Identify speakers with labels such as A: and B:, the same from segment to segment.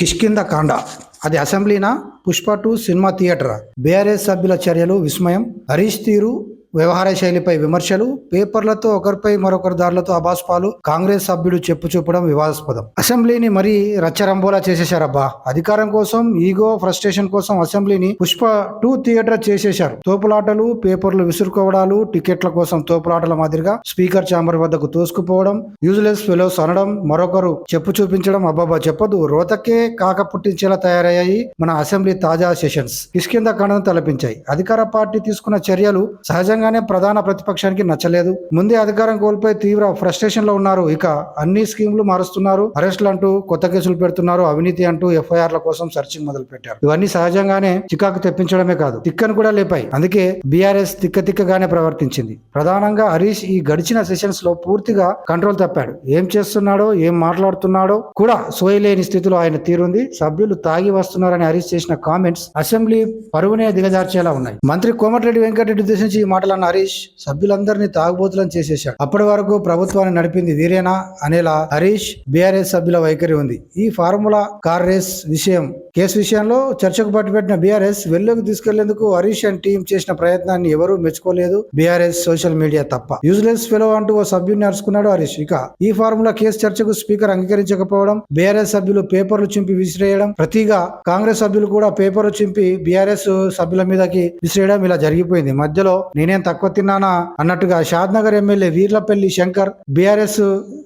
A: కిష్కింద కాండ. అది అసెంబ్లీనా? Pushpa two cinema థియేటరా? బీఆర్ఎస్ సభ్యుల చర్యలు విస్మయం. హరీష్ తీరు వ్యవహార శైలిపై విమర్శలు పేపర్లతో ఒకరిపై మరొకరు దారులతో అభాస్పాలు కాంగ్రెస్ సభ్యుడు చెప్పు చూపడం వివాదాస్పదం. అసెంబ్లీని మరీ రచ్చరంబోలా చేసేశారబ్బా. అధికారం కోసం ఈగో ఫ్రస్ట్రేషన్ కోసం అసెంబ్లీని పుష్ప టూ థియేటర్ చేసేశారు. తోపులాటలు పేపర్లు విసురుకోవడాలు టికెట్ల కోసం తోపులాటల మాదిరిగా స్పీకర్ ఛాంబర్ వద్దకు తోసుకుపోవడం యూజ్లెస్ ఫెలోస్ అనడం మరొకరు చెప్పు చూపించడం అబ్బాబా చెప్పదు. రోతకే కాక పుట్టించేలా తయారయ్యాయి మన అసెంబ్లీ తాజా సెషన్స్. కిష్కింద కణను తలపించాయి. అధికార పార్టీ తీసుకున్న చర్యలు సహజంగానే ప్రధాన ప్రతిపక్షానికి నచ్చలేదు. ముందే అధికారం కోల్పోయి తీవ్ర ఫ్రస్ట్రేషన్లో ఉన్నారు. ఇక అన్ని స్కీములు మారుస్తున్నారు. అరెస్టులు అంటూ కొత్త కేసులు పెడుతున్నారు. అవినీతి అంటూ ఎఫ్ఐఆర్ల కోసం సర్చింగ్ మొదలు పెట్టారు ఇవన్నీ సహజంగానే చికాకు తెప్పించడమే కాదు తిక్కను కూడా లేపాయి. అందుకే బీఆర్ఎస్ తిక్క తిక్కగానే ప్రవర్తించింది. ప్రధానంగా హరీష్ ఈ గడిచిన సెషన్స్లో పూర్తిగా కంట్రోల్ తప్పాడు. ఏం చేస్తున్నాడో ఏం మాట్లాడుతున్నాడో కూడా సోయలేని స్థితిలో ఆయన తీరుంది. సభ్యులు తాగి వస్తున్నారని హరీష్ చేసిన కామెంట్స్ అసెంబ్లీ పరువునే దిగజార్చేలా ఉన్నాయి. మంత్రి కోమటిరెడ్డి వెంకటరెడ్డి ఉద్దేశించి ఈ మాటలన్న హరీష్ సభ్యులందరినీ తాగుబోతులను చేసేశాడు. అప్పటి వరకు ప్రభుత్వాన్ని నడిపింది వీరేనా అనేలా హరీష్ బీఆర్ఎస్ సభ్యుల వైఖరి ఉంది. ఈ ఫార్ములా కార్ రేస్ విషయం కేసు విషయంలో చర్చకు పట్టుబెట్టిన బీఆర్ఎస్ వెల్లోకి తీసుకెళ్ళేందుకు హరీష్ అండ్ టీం చేసిన ప్రయత్నాన్ని ఎవరూ మెచ్చుకోలేదు. బీఆర్ఎస్ సోషల్ మీడియా తప్ప. యూజ్లెస్ ఫెలో అంటూ ఓ సభ్యుని అరుచుకున్నాడు హరీష్. ఇక ఈ ఫార్ములా కేసు చర్చకు స్పీకర్ అంగీకరించకపోవడం బీఆర్ఎస్ సభ్యులు పేపర్లు చింపి విసిరేయడం ప్రతిగా కాంగ్రెస్ సభ్యులు కూడా పేపర్లు చింపి బీఆర్ఎస్ సభ్యుల మీదకి విసిరేయడం ఇలా జరిగిపోయింది. మధ్యలో నేనేం తక్కువ తిన్నానా అన్నట్టుగా Shadnagar MLA Veerlapalli Shankar BRS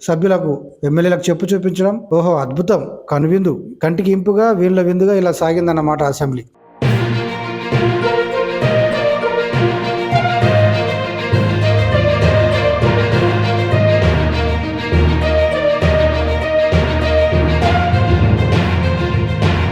A: సభ్యులకు ఎమ్మెల్యేలకు చెప్పు చూపించడం ఓహో అద్భుతం. కనువిందు. కంటికి ఇంపుగా వీళ్ళ ముందుగా ఇలా సాగిందన్నమాట అసెంబ్లీ.